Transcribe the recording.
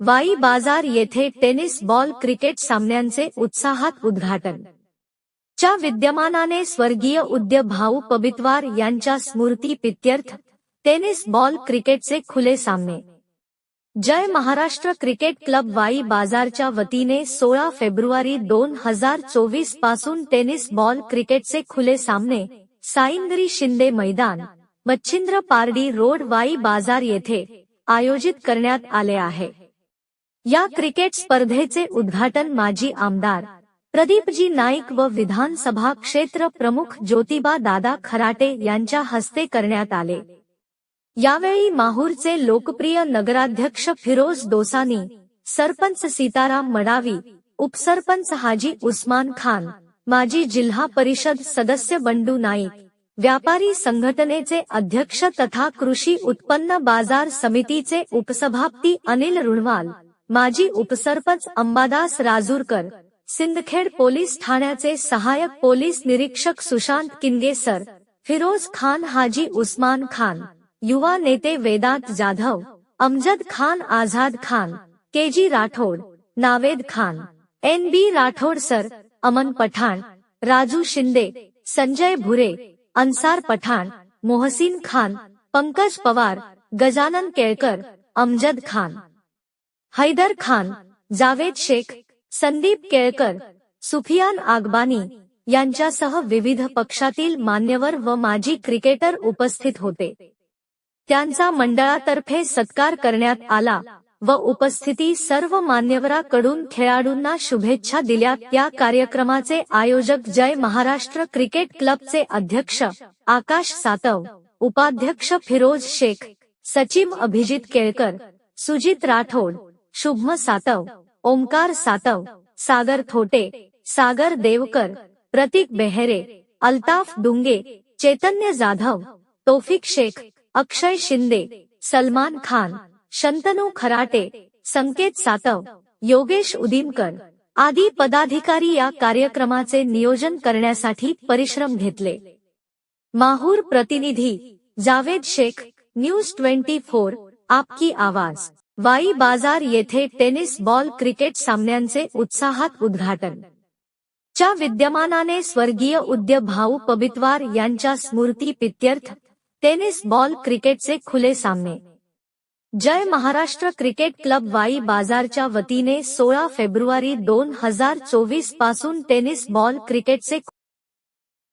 वाई बाजार येथे tennis ball cricket सामन्यांचे उत्साहात उद्घाटन. च्या विद्यमानाने स्वर्गीय उद्य भाऊ पबितवार यांच्या स्मृती पित्यर्थ टेनिस बॉल क्रिकेटचे खुले सामने. जय महाराष्ट्र क्रिकेट क्लब वाई बाजारच्या वतीने सोळा फेब्रुवारी दोन हजार चोवीसपासून टेनिस बॉल क्रिकेटचे खुले सामने साईंद्री शिंदे मैदान मच्छिंद्र पारडी रोड वाई बाजार येथे आयोजित करण्यात आले आहे. या क्रिकेट स्पर्धेचे उद्घाटन माजी आमदार प्रदीपजी नाईक व विधानसभा क्षेत्र प्रमुख ज्योतिबा दादा खराटे यांच्या हस्ते करण्यात आले. यावेळी माहूरचे लोकप्रिय नगराध्यक्ष फिरोज दोसानी सरपंच सीताराम मडावी उपसरपंच हाजी उस्मान खान माजी जिल्हा परिषद सदस्य बंडू नाईक व्यापारी संघटनेचे अध्यक्ष तथा कृषी उत्पन्न बाजार समितीचे उपसभापती अनिल रुणवाल माजी उपसरपंच अंबादास राजूरकर सिंदखेड पोलीस ठाण्याचे सहायक पोलीस निरीक्षक सुशांत किंगेसर फिरोज खान हाजी उस्मान खान युवा नेते Vedant Jadhav Amjad Khan Azad Khan K G Rathod Naved Khan N B Rathod sir Aman Pathan Raju Shinde Sanjay Bhure Ansar Pathan Mohsin Khan Pankaj Pawar Gajanan Kelkar Amjad Khan. Haider Khan Javed Shaikh Sandeep Kelkar Sufiyan आगबानी यांच्यासह विविध पक्षातील मान्यवर व माजी क्रिकेटर उपस्थित होते. त्यांचा मंडळातर्फे सत्कार करण्यात आला व उपस्थिती सर्व मान्यवराकडून खेळाडूंना शुभेच्छा दिल्या. त्या कार्यक्रमाचे आयोजक जय महाराष्ट्र क्रिकेट क्लबचे अध्यक्ष आकाश सातव उपाध्यक्ष फिरोज शेख सचिव अभिजित केळकर सुजित राठोड शुभम सातव. ओमकार सातव. सागर थोटे. सागर देवकर. प्रतीक बेहेरे. अल्ताफ डुंगे. चैतन्य जाधव. तोफिक शेख. अक्षय शिंदे. सलमान खान. शंतनू खराटे. संकेत सातव. योगेश उदिमकर. आदी पदाधिकारी या कार्यक्रमाचे नियोजन करण्यासाठी परिश्रम घेतले. माहूर प्रतिनिधी. Javed Shaikh. News twenty four. आपकी आवाज. वाई बाजार येथे टेनिस बॉल क्रिकेट सामन्यांचे उत्साहात उद्घाटन. च्या विद्यमानाने स्वर्गीय उद्य भाऊ पबितवार यांच्या स्मृती पित्यर्थ टेनिस बॉल क्रिकेटचे खुले सामने. जय महाराष्ट्र क्रिकेट क्लब वाई बाजारच्या वतीने सोळा फेब्रुवारी दोन हजार चोवीसपासून टेनिस बॉल क्रिकेटचे